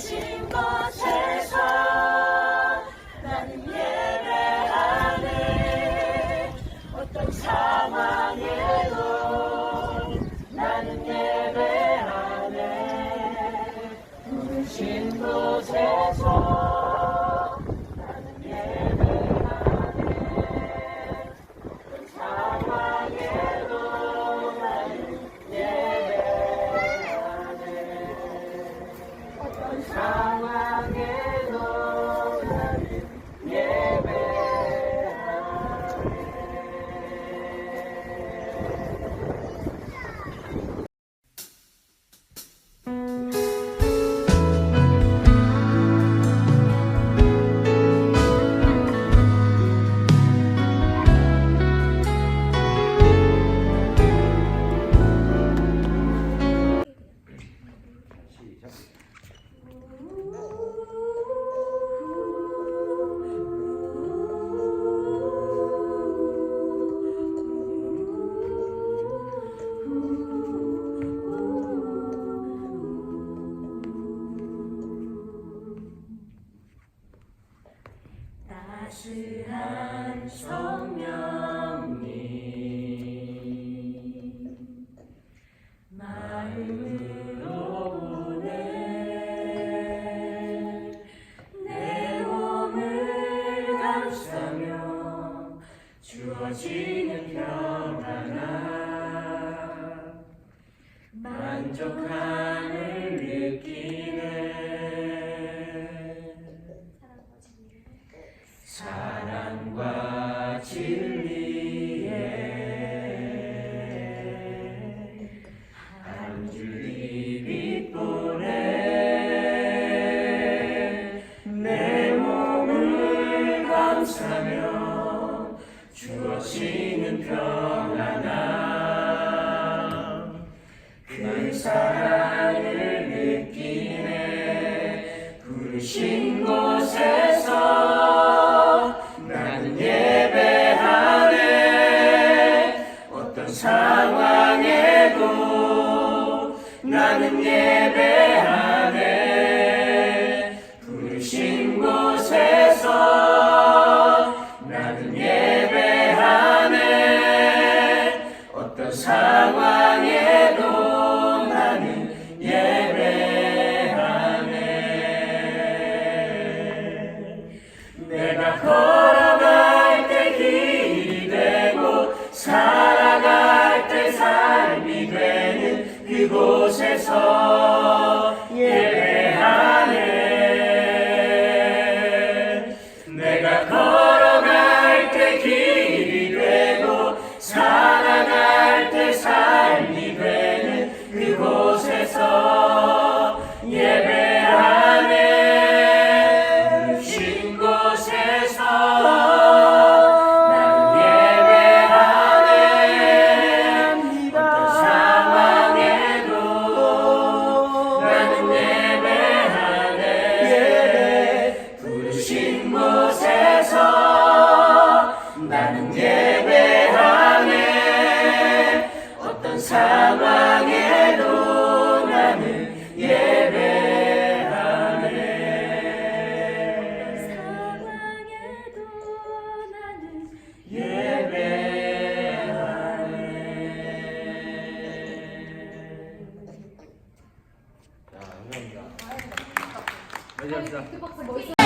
되신 것에 사며 주어지는 평안함. 만족함을 느끼네. 사랑과 진리. 나는 안함, 그 사랑을 느끼네. 부르신 곳에서 나는 예배하네. 어떤 상황에도 나는 예배 이곳에서 Porque...